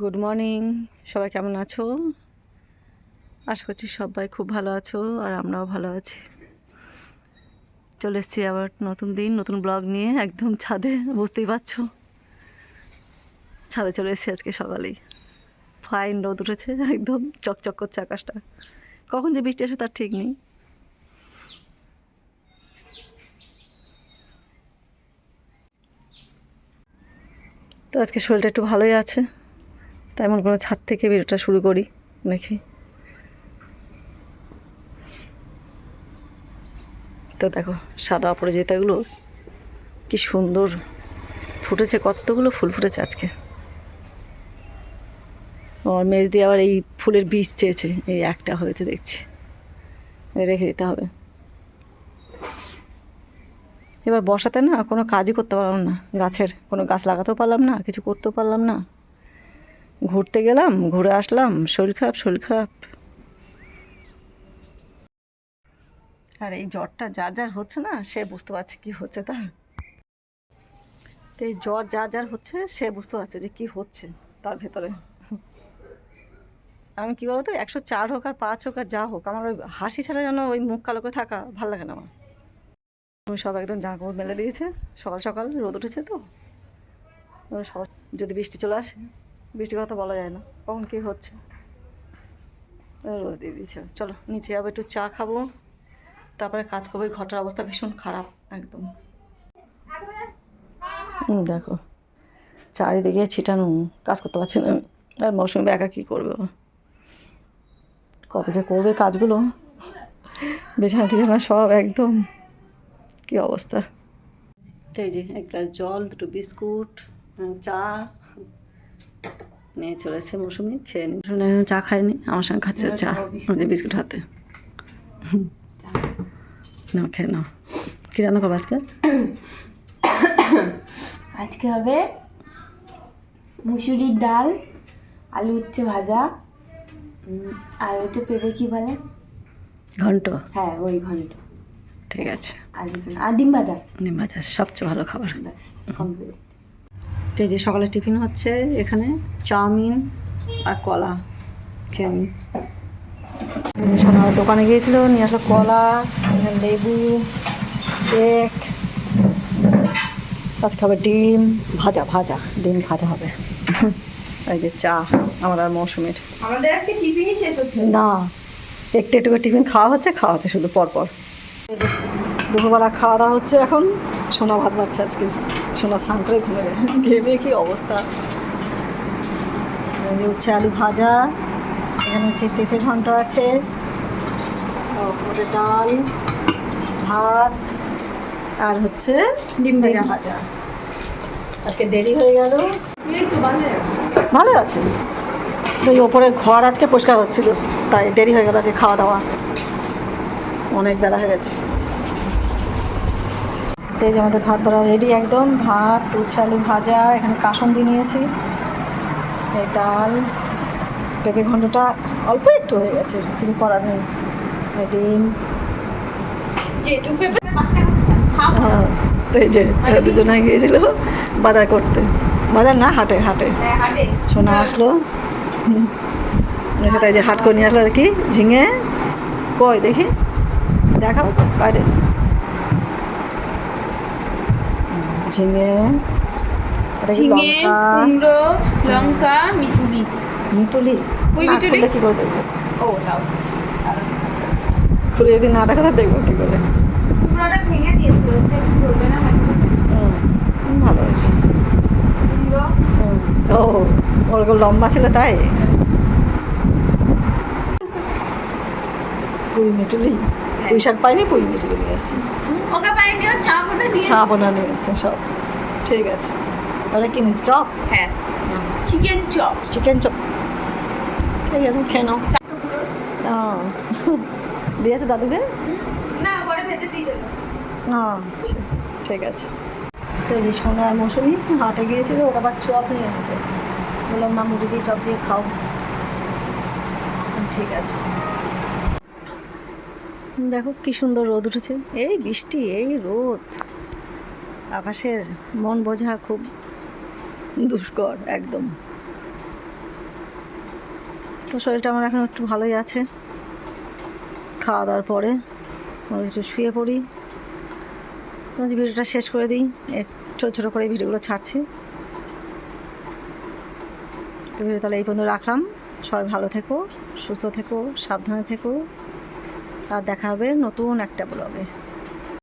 Good morning সবাই কেমন আছো? আশা করছি সবাই খুব ভালো আছো আর আমরাও ভালো আছি। চলে এসেছি আবার নতুন দিন, নতুন ব্লগ নিয়ে একদম ছাদে, বুঝতেই পারছ? ছাদে চলে এসেছি আজকে সকালেই। ফাইন রোদ উঠেছে, একদম চকচক করছে আকাশটা। কখন যে বৃষ্টি আসে তার ঠিক নেই। তো আজকে শরীরটা একটু ভালোই আছে। তাই মনে করো ছাদ থেকে ভিডিওটা শুরু করি, দেখি। তো দেখো, সাদা অপরাজিতাগুলো কি সুন্দর ফুটেছে, কতগুলো ফুল ফুটেছে আজকে। আমার মেজ দিয়ে আবার এই ফুলের বীজ চেয়েছে, এই একটা হয়েছে দেখছি। রেখে দিতে হবে। এবার বসাতে না কোনো কাজই করতে পারলাম না, গাছের কোনো গাছ লাগাতেও পারলাম না, কিছু করতেও পারলাম না। ঘুরতে গেলাম, ঘুরে আসলাম, শরীর খারাপ শরীর খারাপ। আর এই জ্বরটা যা যার হচ্ছে না, সে বুঝতে পারছে কি হচ্ছে তার। তো এই জ্বর যার যার হচ্ছে, সে বুঝতে পারছে যে কি হচ্ছে তার ভেতরে। আমি কী বলতো, একশো চার হোক আর পাঁচ হোক আর যা হোক, আমার ওই হাসি ছাড়া যেন ওই মুখ কালো করে থাকা ভালো লাগে না আমার। সব একদম জামা কাপড় মেলে দিয়েছে। সকাল সকাল রোদ উঠেছে তো। সকাল যদি বৃষ্টি চলে আসে। বৃষ্টির কথা বলা যায় না। কখন কী হচ্ছে? রোদ দিয়ে চলো, নিচে যাব একটু চা খাব। তারপরে কাজ করব। ঘরটার অবস্থা ভীষণ খারাপ, একদম। দেখো, চারিদিকে ছিটানো, কাজ করতে পারছি না আর মৌসুমি একা কী করবে কবে যে করবে কাজগুলো? বিছানা টিছানা সব একদম, কি অবস্থা? এই যে, এক গ্লাস জল, দুটো বিস্কুট, চা নিয়ে চলে এসেছে মৌসুমি খেয়ে নি চা খায়নি আমার সঙ্গে খাচ্ছে চা যে বিস্কুট। হাতে। নাও খেয়ে নাও। কী রান্না করব আজকে? আজকে হবে মুসুরির ডাল আলু উচ্ছে ভাজা আর ওটা পেঁপে কি বলে? ঘন্ট। হ্যাঁ ওই ঘন্ট। ঠিক আছে। আর ডিম ভাজা? নিম ভাজা সবচেয়ে ভালো খাবার। কমপ্লিট তো যে সকালে টিফিন হচ্ছে এখানে। চাউমিন আর কলা খেয়ে নিই এই সোনা দোকানে গিয়েছিল নিয়ে আসলো কলা লেবু কেক আজকে হবে ডিম ভাজা ভাজা ডিম ভাজা হবে। এই যে চা আমার আর মৌসুমের। না। একটু একটু করে টিফিন খাওয়া হচ্ছে খাওয়া হচ্ছে শুধু পরপর। দুপুরবেলা খাওয়া দাওয়া হচ্ছে এখন সোনা ভাত বাড়ছে আজকে। সোনা স্নান করে ঘুমে ঘেমে কি অবস্থা? যে হচ্ছে আলু ভাজা এখানে হচ্ছে পেঁপে ঘন্ট আছে ওপরে ডাল ভাত আর হচ্ছে ডিম ভাজা। ভাজা। আজকে দেরি হয়ে গেল। ভালো আছে। তো ওপরে ঘর আজকে পরিষ্কার হচ্ছিল তাই দেরি হয়ে গেল আজকে খাওয়া দাওয়া। অনেক বেলা হয়ে গেছে। এই যে আমাদের ভাত বাড়া রেডি একদম ভাত উচ্ছে আলু ভাজা এখানে কাসন্দি নিয়েছি। ডাল পেঁপে ঘন্টটা অল্প একটু হয়ে গেছে কিছু করার নেই। ডিম। হ্যাঁ, এই যে দুজনে গিয়েছিল বাজার করতে। বাজার না হাটে হাটে। হ্যাঁ সোনা আসলো। তাই যে হাট করে নিয়ে আসলো দেখি ঝিঙে। কই দেখি দেখাবো তো বাইরে। ঝিঙে কি ঝিঙে কুমড়ো লঙ্কা মিতুলি মিতুলি ওই মিতুলি? কি করে দেখব? ও দাও। খুলে যদি না দেখা যায় দেখব কি করে। কুমড়োটা ভেঙে না ভালো আছে ও ওরকম লম্বা ছিল তাই? পুঁই মিটুলি পুঁই শাক পাইনি? পুঁই মিটুলি নিয়ে দিয়ে ছাপনা নিয়ে এসছে সব। ঠিক আছে। তাহলে কি চপ হ্যাঁ। চিকেন চপ চিকেন চপ ঠিক আছে খেয়ে নাও দিয়েছে দাদুকে? না পরে ভেজে দিয়ে দেবে। আচ্ছা ঠিক আছে। তো এই যে সোনা আর মৌসুমি হাটে গিয়েছিল ওরা আবার চপ নিয়ে এসছে বললাম মা মুড়ি দিয়ে চপ দিয়ে খাও। ঠিক আছে। দেখো কি সুন্দর রোদ উঠেছে। এই বৃষ্টি এই রোদ। আকাশের মন বোঝা খুব দুষ্কর, একদম। তো শরীরটা আমার এখন একটু ভালোই আছে। খাওয়া দাওয়ার পরে আমরা কিছু শুয়ে পড়ি। আজ ভিডিওটা শেষ করে দিই। ছোটো ছোটো করে ভিডিওগুলো ছাড়ছি। তো ভিডিও তাহলে এই পর্যন্ত রাখলাম। সবাই ভালো থেকো, সুস্থ থেকো, সাবধানে থেকো। আর দেখা হবে নতুন একটা ব্লগে।